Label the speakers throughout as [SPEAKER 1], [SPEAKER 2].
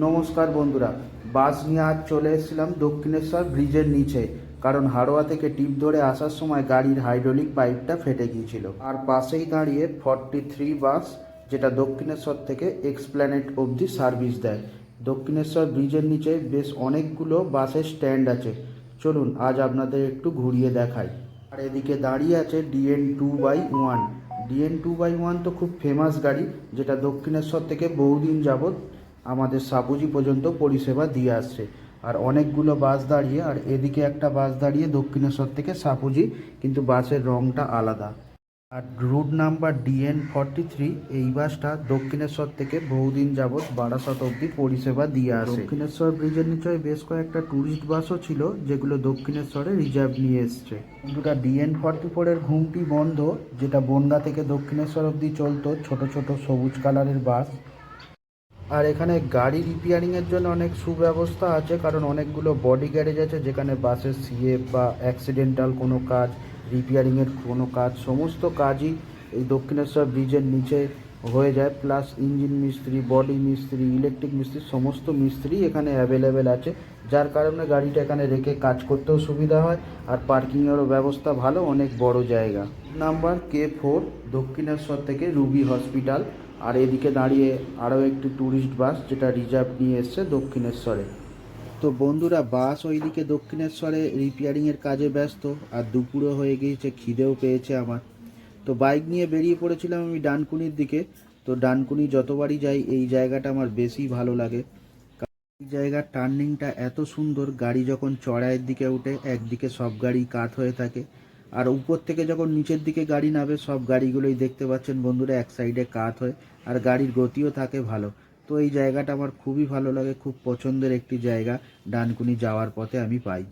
[SPEAKER 1] নমস্কার বন্ধুরা, বাস নিয়ে আজ চলে এসেছিলাম দক্ষিণেশ্বর ব্রিজের নিচে, কারণ হাড়োয়া থেকে টিপ ধরে আসার সময় গাড়ির হাইড্রোলিক পাইপটা ফেটে গিয়েছিল। আর পাশেই দাঁড়িয়ে ফর্টি থ্রি বাস, যেটা দক্ষিণেশ্বর থেকে এক্সপ্ল্যানেট অবধি সার্ভিস দেয়। দক্ষিণেশ্বর ব্রিজের নিচে বেশ অনেকগুলো বাসের স্ট্যান্ড আছে। চলুন, আজ আপনাদের একটু ঘুরিয়ে দেখাই। আর এদিকে দাঁড়িয়ে আছে DN two by one DN two by one তো খুব ফেমাস গাড়ি, যেটা দক্ষিণেশ্বর থেকে বহুদিন যাবৎ আমাদের সাবুজি পর্যন্ত পরিষেবা দিয়ে আসছে। আর অনেকগুলো বাস দাঁড়িয়ে আর এদিকে একটা বাস দাঁড়িয়ে দক্ষিণেশ্বর থেকে সাপুজি কিন্তু বাসের রংটা আলাদা। আর route number DN forty three এই বাসটা দক্ষিণেশ্বর থেকে বহুদিন যাবৎ বারাসত অবধি পরিষেবা দিয়ে আসে। দক্ষিণেশ্বর ব্রিজের নিচে বেশ কয়েকটা ট্যুরিস্ট বাসও ছিল যেগুলো দক্ষিণেশ্বরে রিজার্ভ নিয়ে এসছে। দুটা ডিএন ফর্টি ফোরের ঘুমটি বন্ধ যেটা বনগা থেকে দক্ষিণেশ্বর অবধি চলতো ছোট ছোট সবুজ কালারের বাস। আর এখানে গাড়ি রিপেয়ারিংয়ের জন্য অনেক সুব্যবস্থা আছে, কারণ অনেকগুলো বডি গ্যারেজ আছে, যেখানে বাসের সিএফ বা অ্যাক্সিডেন্টাল কোনো কাজ রিপেয়ারিংয়ের কোনো কাজ, সমস্ত কাজই এই দক্ষিণেশ্বর ব্রিজের নিচে হয়ে যায়। প্লাস ইঞ্জিন মিস্ত্রি বডি মিস্ত্রি ইলেকট্রিক মিস্ত্রি, সমস্ত মিস্ত্রি এখানে অ্যাভেলেবেল আছে। যার কারণে গাড়িটা এখানে রেখে কাজ করতেও সুবিধা হয়, আর পার্কিংয়েরও ব্যবস্থা ভালো, অনেক বড় জায়গা। নাম্বার কে ফোর, দক্ষিণেশ্বর থেকে রুবি হসপিটাল। আর এদিকে দাঁড়িয়ে আরও একটি ট্যুরিস্ট বাস যেটা রিজার্ভ নিয়ে এসছে দক্ষিণেশ্বরে। তো বন্ধুরা, বাস ওইদিকে দক্ষিণেশ্বরে রিপেয়ারিংয়ের কাজে ব্যস্ত আর দুপুরও হয়ে গিয়েছে, খিদেও পেয়েছে আমার। তো বাইক নিয়ে বেরিয়ে পড়েছিলাম আমি ডানকুনির দিকে। তো ডানকুনি যতবারই যাই, এই জায়গাটা আমার বেশি ভালো লাগে। জায়গার টার্নিংটা এত সুন্দর, গাড়ি যখন চড়াইয়ের দিকে উঠে, একদিকে সব গাড়ি কাত হয়ে থাকে। আর উপর থেকে যখন নিচের দিকে গাড়ি নামে, সব গাড়িগুলোই দেখতে পাচ্ছেন বন্ধুরা, এক সাইডে কাত হয়, আর গাড়ির গতিও থাকে ভালো। তো এই জায়গাটা আমার খুবই ভালো লাগে, খুব পছন্দের একটি জায়গা, ডানকুনি যাওয়ার পথে আমি পাই।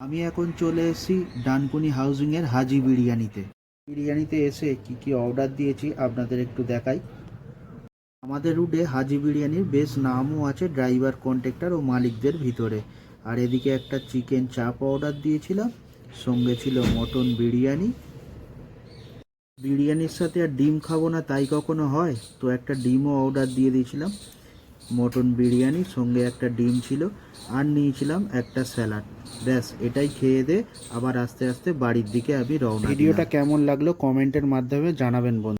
[SPEAKER 1] আমি এখন চলে এসেছি ডানকুনি হাউজিংয়ের হাজি বিরিয়ানিতে। বিরিয়ানিতে এসে কি কি অর্ডার দিয়েছি আপনাদের একটু দেখাই। আমাদের রুটে হাজি বিরিয়ানির বেশ নামও আছে ড্রাইভার কন্ট্রাক্টর ও মালিকদের ভিতরে। আর এদিকে একটা চিকেন চাপ অর্ডার দিয়েছিলাম। সঙ্গে ছিল মটন বিরিয়ানি। বিরিয়ানির সাথে আর ডিম খাব না, তাই কখনো হয়? তো একটা ডিমও অর্ডার দিয়ে দিয়েছিলাম। মটন বিরিয়ানি, সঙ্গে একটা ডিম ছিল, আর নিয়েছিলাম একটা স্যালাড। ব্যাস, এটাই খেয়ে দে, আবার আস্তে আস্তে বাড়ির দিকে আমি রওনা ভিডিওটা কেমন লাগল কমেন্টের মাধ্যমে জানাবেন বন্ধু।